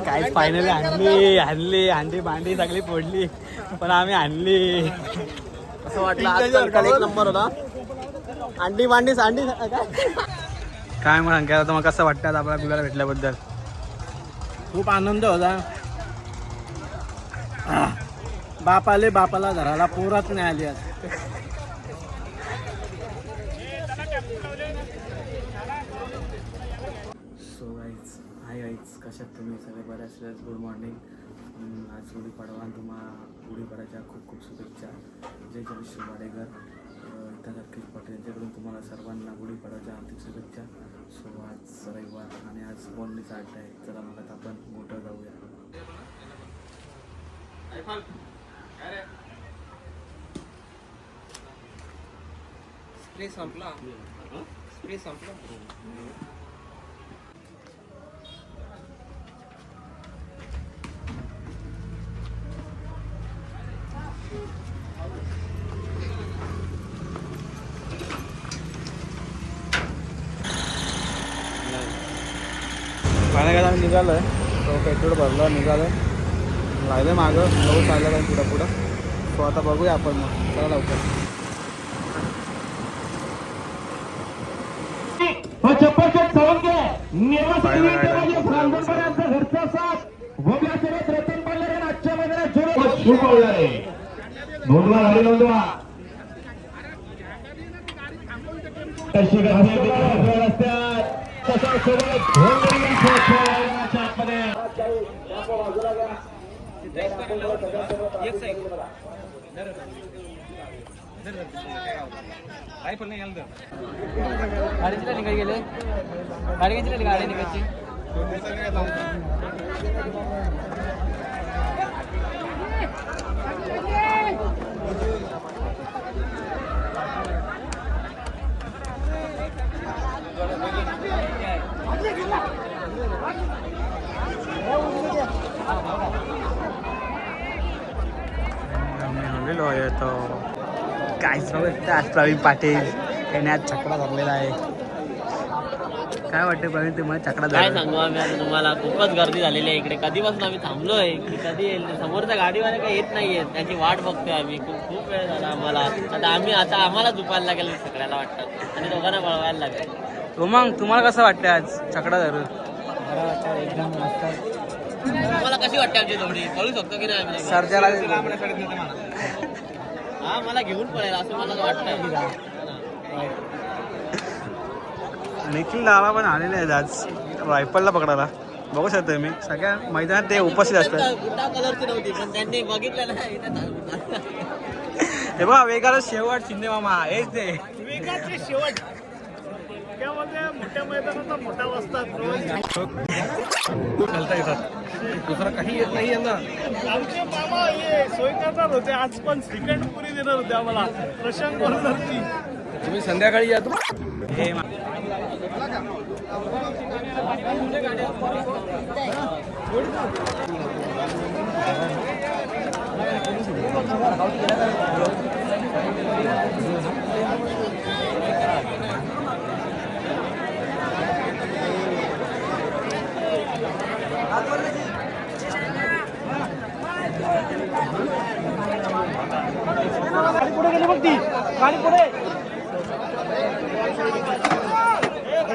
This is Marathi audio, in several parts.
काहीच फायनली आणली आणली अंडी भांडी सगळी फोडली पण आम्ही आणली. असं वाटलं काल एक नंबर होता. अंडी मांडी सांडी काय? मग अंकिता तुम्हाला कसं वाटतं आज आपल्याला गुलाला भेटल्याबद्दल? खूप आनंद होता. बाप आले बापाला घराला पोरात नाही आली आज सो गाईज हाय गाईज कशात तुम्ही सगळे बरे असल्यास गुड मॉर्निंग. आज गुढीपाडवा आणि तुम्हाला गुढीपाडाच्या खूप खूप शुभेच्छा. जय जय विष्णू वाडेकर इथं पटेल. यांच्याकडून तुम्हाला सर्वांना गुढीपाडाच्या हार्दिक शुभेच्छा. सो आज रविवार आणि आज बोलणीचा अड्डा आहे. चला मग आता आपण मोठं जाऊया. स्प्रे संपला. स्प्रे संपला. पाण्या काय आम्ही निघालो आहे तो पेट्रोल भरलं निघालो राहिलं मागं. बघू चाललं काय पुढं पुढं. सो आता बघूया आपण मग. चला लवकर. चप्पलचट सवंगे निर्वासन गेले गाडी किती गाडी निघायची आज प्रवीण पाटील याने आज छकडा धरलेला आहे. काय वाटतं प्रवीण तुम्हाला छकडा काय धरला सांगू आम्ही आता तुम्हाला? खूपच गर्दी झालेली आहे इकडे. कधीपासून आम्ही थांबलोय? की कधी येईल? समोरच्या गाडीवाले काही येत नाहीये त्याची वाट बघतोय आम्ही. खूप खूप वेळ झाला आम्हाला. आता आम्ही आता आम्हाला झुपायला लागेल सगळ्याला वाटतं. आणि दोघांना पळवायला लागेल. तो मग तुम्हाला कसं वाटतं आज छकडा धरून? तुम्हाला कशी वाटते आमची जोडी? पळू शकतो की नाही सर्जाला हा मला घेऊन पळेल असं मला वाटतंय. निखिल दादा पण आलेले आहेत आज रायफलला पकडायला. बघू शकतो मी सगळ्या मैदानात ते उपस्थित असतात. गुड्डा कलरची नव्हती पण त्यांनी बघितलं ना इथं था- हे बघा वेगाला शेवट शिंदे मामा हेच ते. वेगाचे शेवट. मोठ्या मैदानाचा मोठा वस्तात खेळता येतात दुसरं काही येत नाही यांना. आमचे मामा हे सोय करणार होते आज पण श्रीखंड पुरी देणार होते आम्हाला. प्रशांत बरोबरची तुम्ही संध्याकाळी या तू हे मा- गाडी पुढे गेली बघ ती गाडी पुढे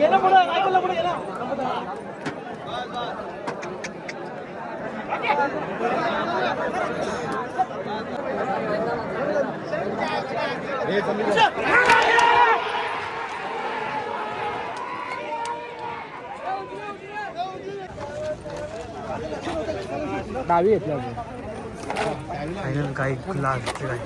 என்ன போடுங்க நாய்க்குள்ள போடுங்க ஏ தம்பி. फायनल काय काय?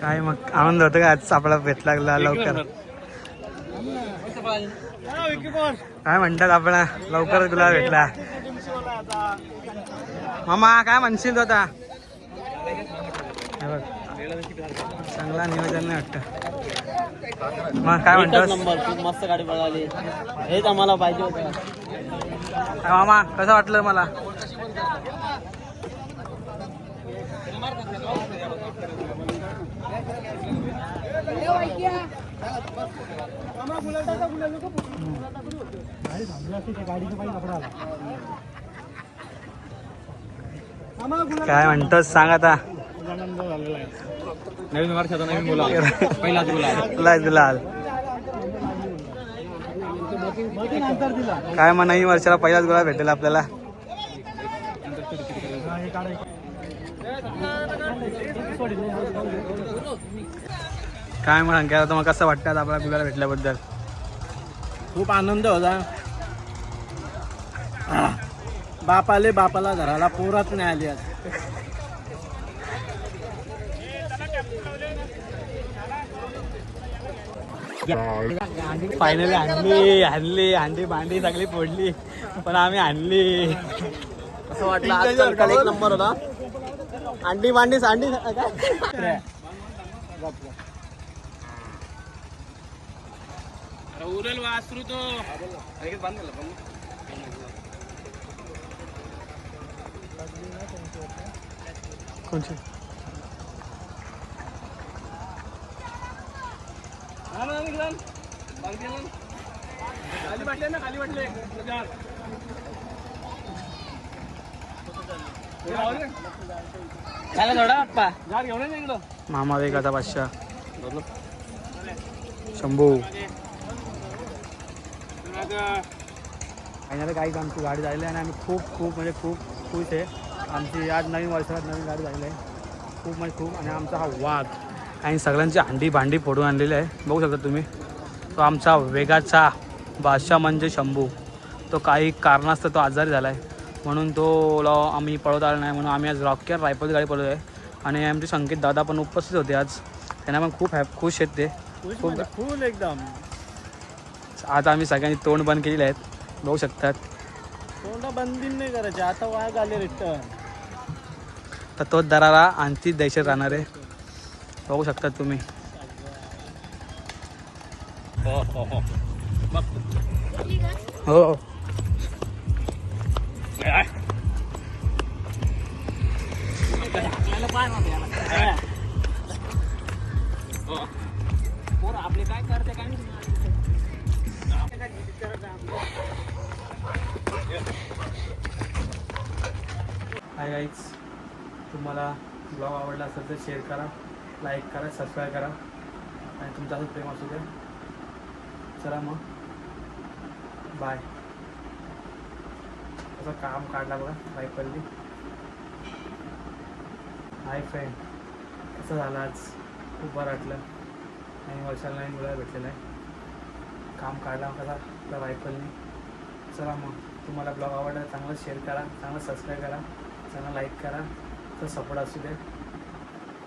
काय मग आनंद होतो का? आज आपला भेट लागला लवकर. काय म्हणतात आपला? लवकर तुला भेटला. मामा काय म्हणशील तू आता? चांगला नियोजन नाही वाटत. मग काय म्हणतोस? नंबर खूप मस्त गाडी पळाली. हेच आम्हाला पाहिजे होतं. मामा कसं वाटलं मला? काय म्हणतोस सांग आता. नवीन वर्षाचा नवीन मुला पहिलाच गुलाल काय मग नवीन वर्षाला पहिलाच गुलाल भेटेल आपल्याला. काय मग अंक्या आता मग कसं वाटतं आपल्याला गुलाल भेटल्याबद्दल? खूप आनंद होता. बाप आले बापाला घराला पोरात नाही आली आज. फायनली आणली आणली अंडी भांडी सगळी फोडली पण आम्ही आणली. असं वाटलं काल एक नंबर होता. अंडी मांडी सांडी काय? कोणची? झालं थोडा आप्पा. मामा वेगाचा बादशाह. शंभू. फायनल काही आमची गाडी झालेली आहे आणि आम्ही खूप खूप म्हणजे खूप खुश आहे. आमची आज नवीन वर्षात नवीन गाडी झालेली आहे. खूप म्हणजे खूप. आणि आमचा हा वाघ. आणि सगळ्यांची हंडी भांडी फोडून आणलेली आहे. बघू शकता तुम्ही. तो आमचा वेगाचा बादशाह म्हणजे शंभू. तो काही कारणास्तव तो आजारी झाला आहे म्हणून तो ला आम्ही पळवत आला नाही. म्हणून आम्ही आज रॉकेट रायफल गाडी पळवतो आहे. आणि आमचे संकेत दादा पण उपस्थित होते आज. त्यांना पण खूप हॅप खुश आहेत ते. खूप फुल एकदम. आता आम्ही सगळ्यांनी तोंड बंद केलेले आहेत. बघू शकतात. तोंडा बंदी नाही करायचे. आता वाघ आले रिटर्न तर तोच दरारा आणि तीच दहशत राहणार आहे. बघू शकतात तुम्ही. हो. हाय गाईज तुम्हाला ब्लॉग आवडला असेल तर शेअर करा. लाईक करा सबस्क्राईब करा. आणि तुमचं असं प्रेम असू द्या चला मग. बाय असं काम काढला बघा रायफलनी हाय फ्रेंड कसं झालं आज? खूप बरं वाटलं. आणि वर्षाला नाही मुलाला भेटलेलं आहे. काम काढला कसा? आपल्या रायफलनी चला मग. तुम्हाला ब्लॉग आवडला चांगलं शेअर करा चांगलं सबस्क्राईब करा चांगलं लाईक करा. तर सपोर्ट असू दे.